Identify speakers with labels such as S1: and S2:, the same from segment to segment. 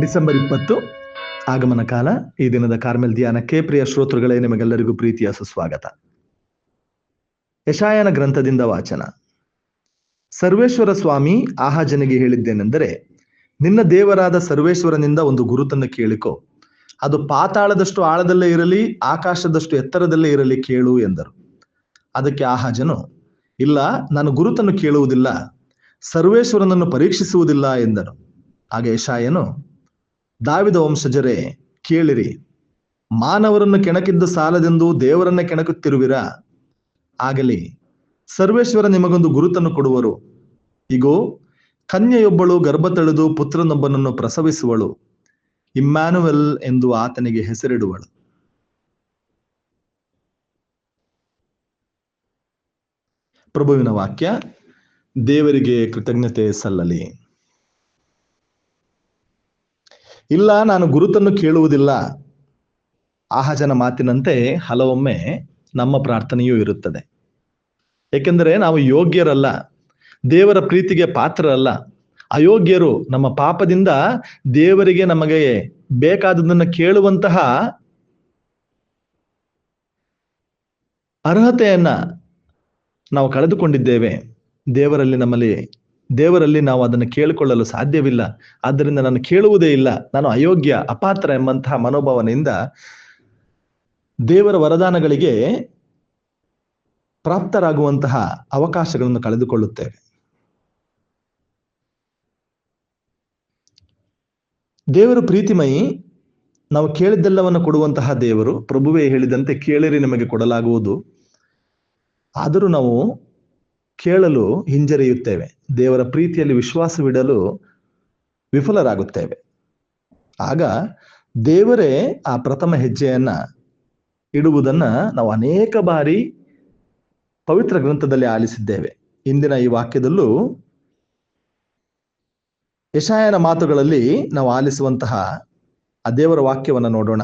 S1: December ಇಪ್ಪತ್ತು, ಆಗಮನ ಕಾಲ, ಈ ದಿನದ ಕಾರ್ಮೆಲ್ ಧ್ಯಾನಕ್ಕೆ ಪ್ರಿಯ ಶ್ರೋತೃಗಳೇ, ನಿಮಗೆಲ್ಲರಿಗೂ ಪ್ರೀತಿಯ ಸುಸ್ವಾಗತ. ಯಶಾಯನ ಗ್ರಂಥದಿಂದ ವಾಚನ. ಸರ್ವೇಶ್ವರ ಸ್ವಾಮಿ, ಆಹಾಜನಿಗೆ ಹೇಳಿದ್ದೇನೆಂದರೆ, ನಿನ್ನ ದೇವರಾದ ಸರ್ವೇಶ್ವರನಿಂದ ಒಂದು ಗುರುತನ್ನು ಕೇಳಿಕೊ. ಅದು ಪಾತಾಳದಷ್ಟು ಆಳದಲ್ಲೇ ಇರಲಿ, ಆಕಾಶದಷ್ಟು ಎತ್ತರದಲ್ಲೇ ಇರಲಿ ಕೇಳು ಎಂದರು. ಅದಕ್ಕೆ ಆಹಾಜನು, ಇಲ್ಲ, ನಾನು ಗುರುತನ್ನು ಕೇಳುವುದಿಲ್ಲ, ಸರ್ವೇಶ್ವರನನ್ನು ಪರೀಕ್ಷಿಸುವುದಿಲ್ಲ ಎಂದನು. ಆಗ ಯಶಾಯನು ದಾವಿದ ವಂಶಜರೇ, ಕೇಳಿರಿ. ಮಾನವರನ್ನು ಕೆಣಕಿದ್ದು ಸಾಲದೆಂದು ದೇವರನ್ನ ಕೆಣಕುತ್ತಿರುವಿರಾ? ಆಗಲಿ, ಸರ್ವೇಶ್ವರ ನಿಮಗೊಂದು ಗುರುತನ್ನು ಕೊಡುವರು. ಇಗೋ, ಕನ್ಯೆಯೊಬ್ಬಳು ಗರ್ಭ ತಳೆದು ಪುತ್ರನೊಬ್ಬನನ್ನು ಪ್ರಸವಿಸುವಳು. ಇಮ್ಯಾನುವೆಲ್ ಎಂದು ಆತನಿಗೆ ಹೆಸರಿಡುವಳು. ಪ್ರಭುವಿನ ವಾಕ್ಯ, ದೇವರಿಗೆ ಕೃತಜ್ಞತೆ ಸಲ್ಲಲಿ. ಇಲ್ಲ, ನಾನು ಗುರುತನ್ನು ಕೇಳುವುದಿಲ್ಲ. ಆಹಜನ ಮಾತಿನಂತೆ ಹಲವೊಮ್ಮೆ ನಮ್ಮ ಪ್ರಾರ್ಥನೆಯೂ ಇರುತ್ತದೆ. ಏಕೆಂದರೆ ನಾವು ಯೋಗ್ಯರಲ್ಲ, ದೇವರ ಪ್ರೀತಿಗೆ ಪಾತ್ರರಲ್ಲ. ಅಯೋಗ್ಯರು ನಮ್ಮ ಪಾಪದಿಂದ ದೇವರಿಗೆ ನಮಗೆ ಬೇಕಾದದನ್ನು ಕೇಳುವಂತಹ ಅರ್ಹತೆಯನ್ನ ನಾವು ಕಳೆದುಕೊಂಡಿದ್ದೇವೆ. ದೇವರಲ್ಲಿ ನಮ್ಮಲ್ಲಿ ದೇವರಲ್ಲಿ ನಾವು ಅದನ್ನು ಕೇಳಿಕೊಳ್ಳಲು ಸಾಧ್ಯವಿಲ್ಲ. ಆದ್ದರಿಂದ ನಾನು ಕೇಳುವುದೇ ಇಲ್ಲ. ನಾನು ಅಯೋಗ್ಯ, ಅಪಾತ್ರ ಎಂಬಂತಹ ಮನೋಭಾವನೆಯಿಂದ ದೇವರ ವರದಾನಗಳಿಗೆ ಪ್ರಾಪ್ತರಾಗುವಂತಹ ಅವಕಾಶಗಳನ್ನು ಕಳೆದುಕೊಳ್ಳುತ್ತೇವೆ. ದೇವರು ಪ್ರೀತಿಮಯಿ, ನಾವು ಕೇಳಿದ್ದೆಲ್ಲವನ್ನು ಕೊಡುವಂತಹ ದೇವರು, ಪ್ರಭುವೇ ಹೇಳಿದಂತೆ ಕೇಳಿರಿ ನಿಮಗೆ ಕೊಡಲಾಗುವುದು. ಆದರೂ ನಾವು ಕೇಳಲು ಹಿಂಜರಿಯುತ್ತೇವೆ. ದೇವರ ಪ್ರೀತಿಯಲ್ಲಿ ವಿಶ್ವಾಸವಿಡಲು ವಿಫಲರಾಗುತ್ತೇವೆ. ಆಗ ದೇವರೇ ಆ ಪ್ರಥಮ ಹೆಜ್ಜೆಯನ್ನ ಇಡುವುದನ್ನ ನಾವು ಅನೇಕ ಬಾರಿ ಪವಿತ್ರ ಗ್ರಂಥದಲ್ಲಿ ಆಲಿಸಿದ್ದೇವೆ. ಇಂದಿನ ಈ ವಾಕ್ಯದಲ್ಲೂ ಯಶಾಯನ ಮಾತುಗಳಲ್ಲಿ ನಾವು ಆಲಿಸುವಂತಹ ಆ ದೇವರ ವಾಕ್ಯವನ್ನು ನೋಡೋಣ.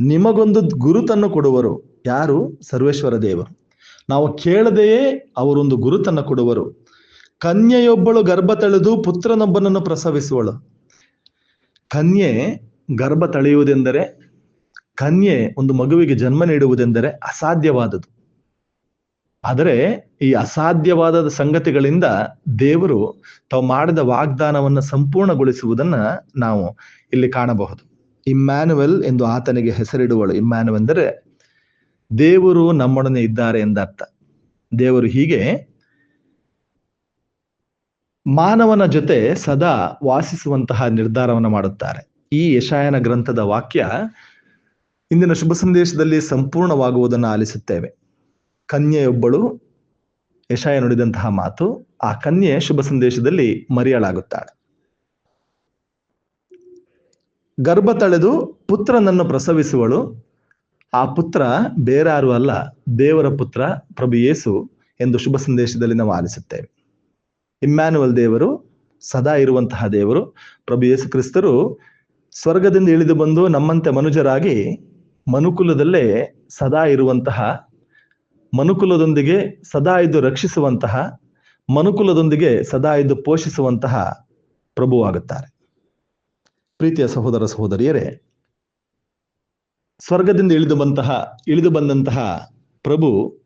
S1: ನಿಮಗೊಂದು ಗುರುತನ್ನು ಕೊಡುವರು ಯಾರು? ಸರ್ವೇಶ್ವರ ದೇವರು. ನಾವು ಕೇಳದೆಯೇ ಅವರೊಂದು ಗುರುತನ್ನು ಕೊಡುವರು. ಕನ್ಯೆಯೊಬ್ಬಳು ಗರ್ಭ ತಳೆದು ಪುತ್ರನೊಬ್ಬನನ್ನು ಪ್ರಸವಿಸುವಳು. ಕನ್ಯೆ ಗರ್ಭ ತಳೆಯುವುದೆಂದರೆ, ಕನ್ಯೆ ಒಂದು ಮಗುವಿಗೆ ಜನ್ಮ ನೀಡುವುದೆಂದರೆ ಅಸಾಧ್ಯವಾದದು ಆದರೆ ಈ ಅಸಾಧ್ಯವಾದ ಸಂಗತಿಗಳಿಂದ ದೇವರು ತಾವು ಮಾಡಿದ ವಾಗ್ದಾನವನ್ನು ಸಂಪೂರ್ಣಗೊಳಿಸುವುದನ್ನ ನಾವು ಇಲ್ಲಿ ಕಾಣಬಹುದು. ಇಮ್ಯಾನುವೆಲ್ ಎಂದು ಆತನಿಗೆ ಹೆಸರಿಡುವಳು. ಇಮ್ಯಾನುವೆಲ್ ಎಂದರೆ ದೇವರು ನಮ್ಮೊಡನೆ ಇದ್ದಾರೆ ಎಂದರ್ಥ. ದೇವರು ಹೀಗೆ, ಮಾನವನ ಜೊತೆ ಸದಾ ವಾಸಿಸುವಂತಹ ನಿರ್ಧಾರವನ್ನು ಮಾಡುತ್ತಾರೆ. ಈ ಯಶಾಯನ ಗ್ರಂಥದ ವಾಕ್ಯ ಇಂದಿನ ಶುಭ ಸಂದೇಶದಲ್ಲಿ ಸಂಪೂರ್ಣವಾಗುವುದನ್ನು ಆಲಿಸುತ್ತೇವೆ. ಕನ್ಯೆಯೊಬ್ಬಳು ಯಶಾಯ ನುಡಿದಂತಹ ಮಾತು ಆ ಕನ್ಯೆ ಶುಭ ಸಂದೇಶದಲ್ಲಿ ಮರೆಯಲಾಗುತ್ತಾಳೆ. ಗರ್ಭ ತಳೆದು ಪುತ್ರನನ್ನು ಪ್ರಸವಿಸುವಳು ಆ ಪುತ್ರ ಬೇರಾರು ಅಲ್ಲ, ದೇವರ ಪುತ್ರ ಪ್ರಭು ಯೇಸು ಎಂದು ಶುಭ ಸಂದೇಶದಲ್ಲಿ ನಾವು ಆಲಿಸುತ್ತೇವೆ. ಇಮ್ಯಾನುವಲ್ ದೇವರು, ಸದಾ ಇರುವಂತಹ ದೇವರು, ಪ್ರಭು ಯೇಸು ಕ್ರಿಸ್ತರು ಸ್ವರ್ಗದಿಂದ ಇಳಿದು ಬಂದು ನಮ್ಮಂತೆ ಮನುಜರಾಗಿ ಮನುಕುಲದಲ್ಲೇ ಸದಾ ಇರುವಂತಹ, ಮನುಕುಲದೊಂದಿಗೆ ಸದಾ ಇದ್ದು ರಕ್ಷಿಸುವಂತಹ, ಮನುಕುಲದೊಂದಿಗೆ ಸದಾ ಇದ್ದು ಪೋಷಿಸುವಂತಹ ಪ್ರಭುವಾಗುತ್ತಾರೆ. ಪ್ರೀತಿಯ ಸಹೋದರ ಸಹೋದರಿಯರೇ ಸ್ವರ್ಗದಿಂದ ಇಳಿದು ಬಂತಹ, ಇಳಿದು ಬಂದಂತಹ ಪ್ರಭು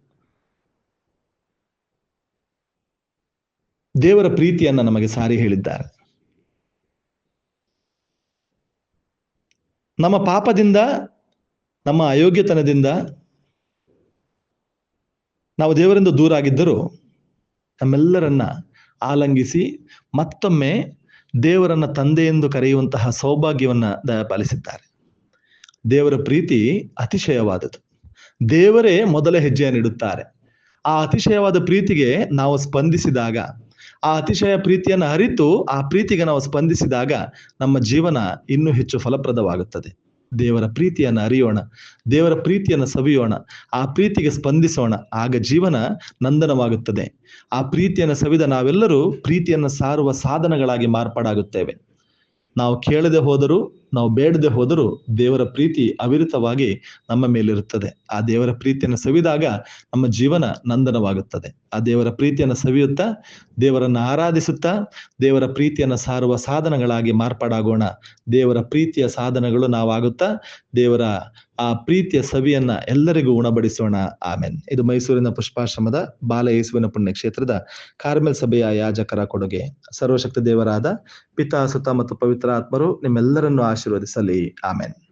S1: ದೇವರ ಪ್ರೀತಿಯನ್ನ ನಮಗೆ ಸಾರಿ ಹೇಳಿದ್ದಾರೆ. ನಮ್ಮ ಪಾಪದಿಂದ, ನಮ್ಮ ಅಯೋಗ್ಯತನದಿಂದ ನಾವು ದೇವರಿಂದ ದೂರ ಆಗಿದ್ದರೂ ನಮ್ಮೆಲ್ಲರನ್ನ ಆಲಂಗಿಸಿ ಮತ್ತೊಮ್ಮೆ ದೇವರನ್ನ ತಂದೆ ಎಂದು ಕರೆಯುವಂತಹ ಸೌಭಾಗ್ಯವನ್ನ ದಯಪಾಲಿಸಿದ್ದಾರೆ ದೇವರ ಪ್ರೀತಿ ಅತಿಶಯವಾದದ್ದು. ದೇವರೇ ಮೊದಲ ಹೆಜ್ಜೆಯನ್ನಿಡುತ್ತಾರೆ ಆ ಅತಿಶಯವಾದ ಪ್ರೀತಿಗೆ ನಾವು ಸ್ಪಂದಿಸಿದಾಗ, ಆ ಅತಿಶಯ ಪ್ರೀತಿಯನ್ನು ಅರಿತು ಆ ಪ್ರೀತಿಗೆ ನಾವು ಸ್ಪಂದಿಸಿದಾಗ ನಮ್ಮ ಜೀವನ ಇನ್ನೂ ಹೆಚ್ಚು ಫಲಪ್ರದವಾಗುತ್ತದೆ. ದೇವರ ಪ್ರೀತಿಯನ್ನು ಅರಿಯೋಣ, ದೇವರ ಪ್ರೀತಿಯನ್ನು ಸವಿಯೋಣ, ಆ ಪ್ರೀತಿಗೆ ಸ್ಪಂದಿಸೋಣ, ಆಗ ಜೀವನ ನಂದನವಾಗುತ್ತದೆ. ಆ ಪ್ರೀತಿಯನ್ನು ಸವಿದ ನಾವೆಲ್ಲರೂ ಪ್ರೀತಿಯನ್ನು ಸಾರುವ ಸಾಧನಗಳಾಗಿ ಮಾರ್ಪಾಡಾಗುತ್ತೇವೆ. ನಾವು ಕೇಳದೆ ಹೋದರೂ ನಾವು ಬೇಡದೆ ಹೋದರೂ ದೇವರ ಪ್ರೀತಿ ಅವಿರತವಾಗಿ ನಮ್ಮ ಮೇಲಿರುತ್ತದೆ. ಆ ದೇವರ ಪ್ರೀತಿಯನ್ನು ಸವಿದಾಗ ನಮ್ಮ ಜೀವನ ನಂದನವಾಗುತ್ತದೆ. ಆ ದೇವರ ಪ್ರೀತಿಯನ್ನು ಸವಿಯುತ್ತಾ, ದೇವರನ್ನ ಆರಾಧಿಸುತ್ತಾ, ದೇವರ ಪ್ರೀತಿಯನ್ನು ಸಾರುವ ಸಾಧನಗಳಾಗಿ ಮಾರ್ಪಾಡಾಗೋಣ. ದೇವರ ಪ್ರೀತಿಯ ಸಾಧನಗಳು ನಾವಾಗುತ್ತಾ, ದೇವರ ಆ ಪ್ರೀತಿಯ ಸವಿಯನ್ನ ಎಲ್ಲರಿಗೂ ಉಣಬಡಿಸೋಣ. ಆಮೇನ್. ಇದು ಮೈಸೂರಿನ ಪುಷ್ಪಾಶ್ರಮದ ಬಾಲ ಯೇಸುವಿನ ಪುಣ್ಯಕ್ಷೇತ್ರದ ಕಾರ್ಮೆಲ್ ಸಭೆಯ ಯಾಜಕರ ಕೊಡುಗೆ. ಸರ್ವಶಕ್ತಿ ದೇವರಾದ ಪಿತಾ, ಸುತ ಮತ್ತು ಪವಿತ್ರ ಆತ್ಮರು ನಿಮ್ಮೆಲ್ಲರನ್ನು ಆಶೀರ್ವದಿಸಲಿ. ಆಮೆನ್.